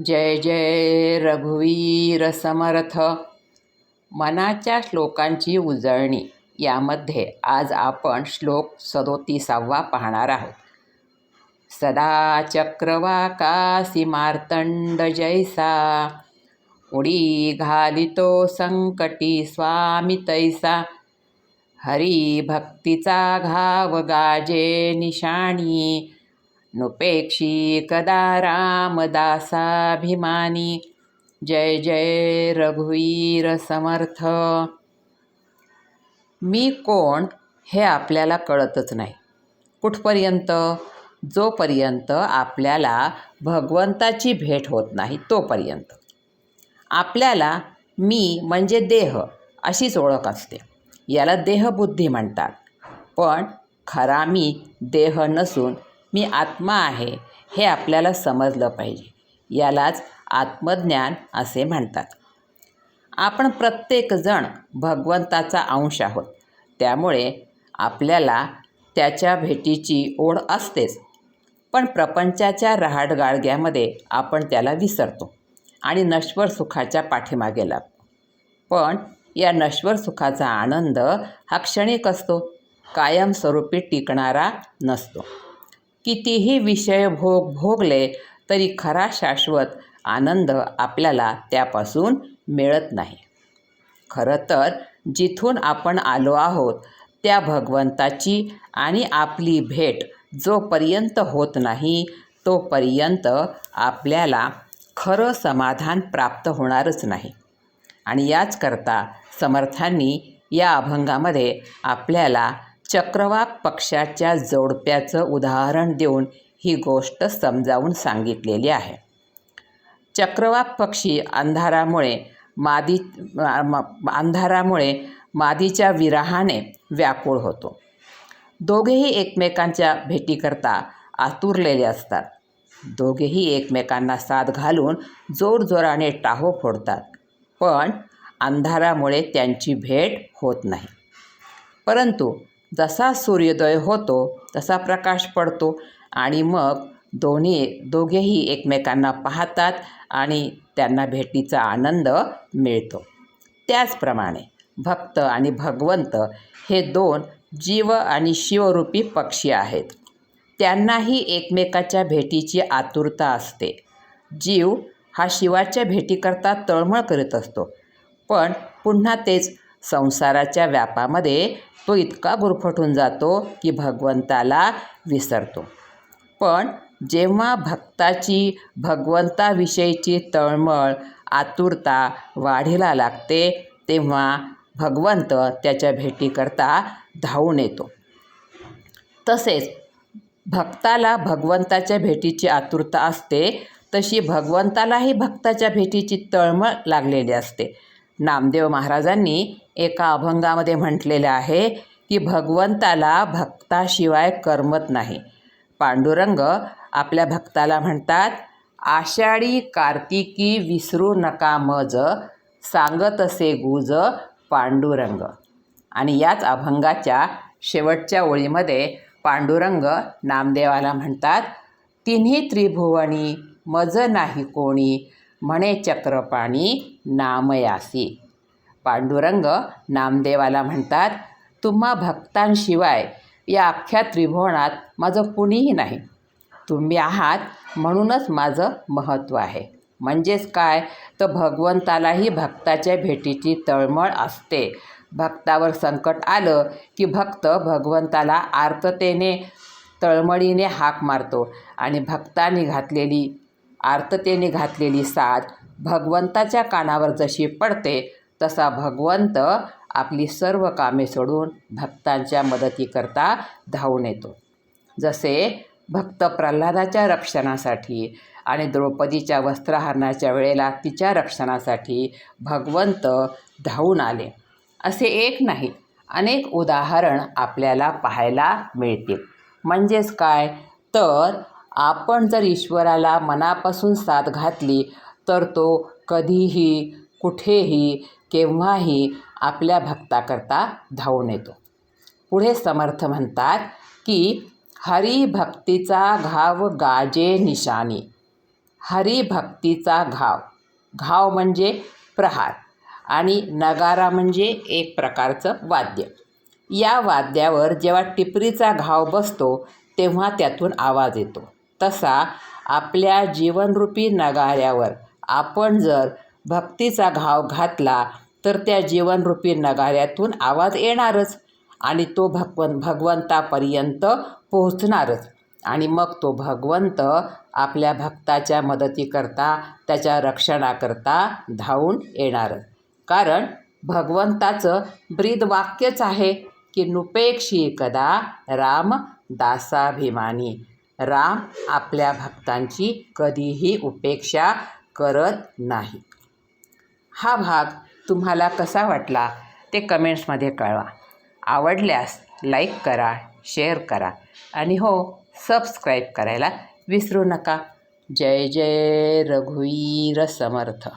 जय जय रघुवीर समर्थ. मनाच्या श्लोकांची उजळणी. यामध्ये आज आपण श्लोक सदोतीसावा पाहणार आहोत. सदा चक्रवाकासी मार्तंड जैसा उडी घालितो संकटी स्वामी तैसा. हरी भक्तीचा घाव गाजे निशाणी नुपेक्षी कदा रामदासाभिमानी। जय जय रघुवीर समर्थ। मी कोण हे आपल्याला कळतच नाही. कुठपर्यंत? जोपर्यंत आपल्याला भगवंताची भेट होत नाही तोपर्यंत. आपल्याला मी म्हणजे देह अशीच ओळख असते. याला देहबुद्धी म्हणतात. पण खरा मी देह नसून मी आत्मा आहे हे आपल्याला समजलं पाहिजे. यालाच आत्मज्ञान असे म्हणतात. आपण प्रत्येकजण भगवंताचा अंश आहोत. त्यामुळे आपल्याला त्याच्या भेटीची ओढ असतेच. पण प्रपंचाच्या रहाडगाळग्यामध्ये आपण त्याला विसरतो आणि नश्वर सुखाच्या पाठीमागे लागतो पण या नश्वर सुखाचा आनंद हा क्षणिक असतो. कायमस्वरूपी टिकणारा नसतो. कितीही विषय भोग भोगले तरी खरा शाश्वत आनंद आपल्याला त्यापासून मिळत नाही. खरं तर जिथून आपण आलो आहोत त्या भगवंताची आणि आपली भेट जोपर्यंत होत नाही तोपर्यंत आपल्याला खरं समाधान प्राप्त होणारच नाही. आणि याचकरता समर्थांनी या अभंगामध्ये आपल्याला चक्रवाक पक्षाच्या जोडप्याचं उदाहरण देऊन ही गोष्ट समजावून सांगितलेली आहे. चक्रवाक पक्षी अंधारामुळे मादी अंधारामुळे मादीच्या विराहाने व्याकुळ होतो. दोघेही एकमेकांच्या भेटीकरता आतुरलेले असतात. दोघेही एकमेकांना साथ घालून जोरजोराने टाहो फोडतात पण अंधारामुळे त्यांची भेट होत नाही. परंतु जसा सूर्योदय होतो तसा प्रकाश पडतो आणि मग दोन्ही दोघेही एकमेकांना पाहतात आणि त्यांना भेटीचा आनंद मिळतो. त्याचप्रमाणे भक्त आणि भगवंत हे दोन जीव आणि शिवरूपी पक्षी आहेत. त्यांनाही एकमेकाच्या भेटीची आतुरता असते. जीव हा शिवाच्या भेटीकरता तळमळ करीत असतो. पण पुन्हा तेच संसाराच्या व्यापामध्ये तो इतका गुरफटून जातो की भगवंताला विसरतो. पण जेव्हा भक्ताची भगवंताविषयीची तळमळ आतुरता वाढीला लागते तेव्हा भगवंत त्याच्या भेटीकरता धावून येतो. तसेच भक्ताला भगवंताच्या भेटीची आतुरता असते तशी भगवंतालाही भक्ताच्या भेटीची तळमळ लागलेली असते. नामदेव महाराजांनी एका अभंगामध्ये म्हटलेलं आहे की भगवंताला भक्ताशिवाय करमत नाही. पांडुरंग आपल्या भक्ताला म्हणतात आषाढी कार्तिकी विसरू नका मज सांगत असे गुज पांडुरंग. आणि याच अभंगाच्या शेवटच्या ओळीमध्ये पांडुरंग नामदेवाला म्हणतात तिन्ही त्रिभुवनी मज नाही कोणी म्हणे चक्रपाणी नामयासी. पांडुरंग नामदेवाला म्हणतात तुम्हा भक्तांशिवाय या अख्ख्या त्रिभुवनात माझं कुणीही नाही. तुम्ही आहात म्हणूनच माझं महत्त्व आहे. म्हणजेच काय? तर भगवंतालाही भक्ताच्या भेटीची तळमळ असते. भक्तावर संकट आलं की भक्त भगवंताला आर्ततेने तळमळीने हाक मारतो आणि भक्तांनी घातलेली आर्ततेने घातलेली साथ भगवंताच्या कानावर जशी पडते तसा भगवंत आपली सर्व कामे सोडून भक्तांच्या मदतीकरता धावून येतो. जसे भक्त प्रल्हादाच्या रक्षणासाठी आणि द्रौपदीच्या वस्त्रहरणाच्या वेळेला तिच्या रक्षणासाठी भगवंत धावून आले. असे एक नाही अनेक उदाहरण आपल्याला पाहायला मिळतील. म्हणजेच काय? तर आपण जर ईश्वराला मनापासून साथ घातली तर तो कधीही कुठेही केव्हाही आपल्या भक्ताकरता धावून येतो. पुढे समर्थ म्हणतात की हरिभक्तीचा घाव गाजे निशाणी. हरिभक्तीचा घाव. घाव म्हणजे प्रहार आणि नगारा म्हणजे एक प्रकारचं वाद्य. या वाद्यावर जेव्हा टिपरीचा घाव बसतो तेव्हा त्यातून आवाज येतो. तसा आपल्या जीवनरूपी नगाऱ्यावर आपण जर भक्तीचा घाव घातला तर त्या जीवनरूपी नगाऱ्यातून आवाज येणारच आणि तो भगवन भगवंतापर्यंत पोहोचणारच. आणि मग तो भगवंत आपल्या भक्ताच्या मदतीकरता त्याच्या रक्षणाकरता धावून येणारच. कारण भगवंताचं ब्रीद वाक्यच आहे की नुपेक्षी कदा राम दासाभिमानी. राम आपल्या भक्तांची कधीही उपेक्षा करत नाही. हा भाग तुम्हाला कसा वाटला ते कमेंट्समध्ये कळवा. आवडल्यास लाईक करा शेअर करा आणि हो सबस्क्राईब करायला विसरू नका. जय जय रघुवीर समर्थ.